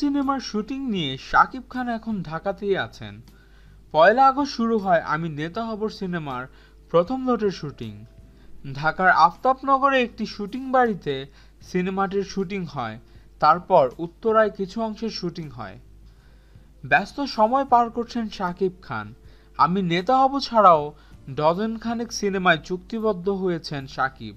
সিনেমার শুটিং নিয়ে শাকিব খান এখন ঢাকাতেই আছেন। পয়লা আগস্ট শুরু হয় আমি নেতা হবর সিনেমার প্রথম লটের শুটিং। ঢাকার আফতাবনগরে একটি শুটিং বাড়িতে সিনেমাটির শুটিং হয়, তারপর উত্তরায় কিছু অংশের শুটিং হয়। ব্যস্ত সময় পার করছেন শাকিব খান। আমি নেতা হব ছাড়াও ডজন খানেক সিনেমায় চুক্তিবদ্ধ হয়েছেন সাকিব।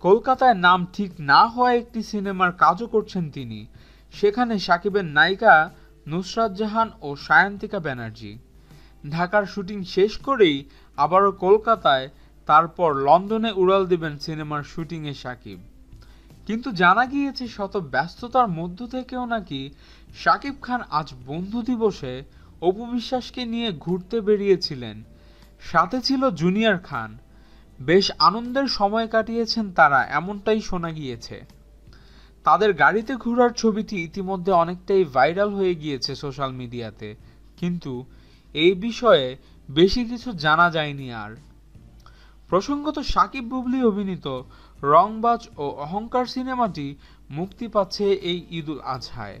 কলকাতায় নাম ঠিক না হওয়া একটি সিনেমার কাজও করছেন তিনি। সেখানে সাকিবের নায়িকা নুসরাত জাহান ও সায়ন্তিকা ব্যানার্জি। ঢাকার শুটিং শেষ করেই আবারও কলকাতায় তারপর লন্ডনে উড়াল দেবেন সিনেমার শুটিংয়ে সাকিব। কিন্তু জানা গিয়েছে শত ব্যস্ততার মধ্য থেকেও নাকি সাকিব খান আজ বন্ধু দিবসে অপু বিশ্বাসকে নিয়ে ঘুরতে বেরিয়েছিলেন। সাথে ছিল জুনিয়র খান। বেশ আনন্দের সময় কাটিয়েছেন তারা, এমনটাই শোনা গিয়েছে। তাদের গাড়িতে ঘোরার ছবিটি ইতিমধ্যে অনেকটাই ভাইরাল হয়ে গিয়েছে সোশ্যাল মিডিয়াতে। কিন্তু এই বিষয়ে বেশি কিছু জানা যায়নি আর। প্রসঙ্গত সাকিব বুবলি অভিনীত রংবাজ ও অহংকার সিনেমাটি মুক্তি পাচ্ছে এই ঈদুল আজহায়।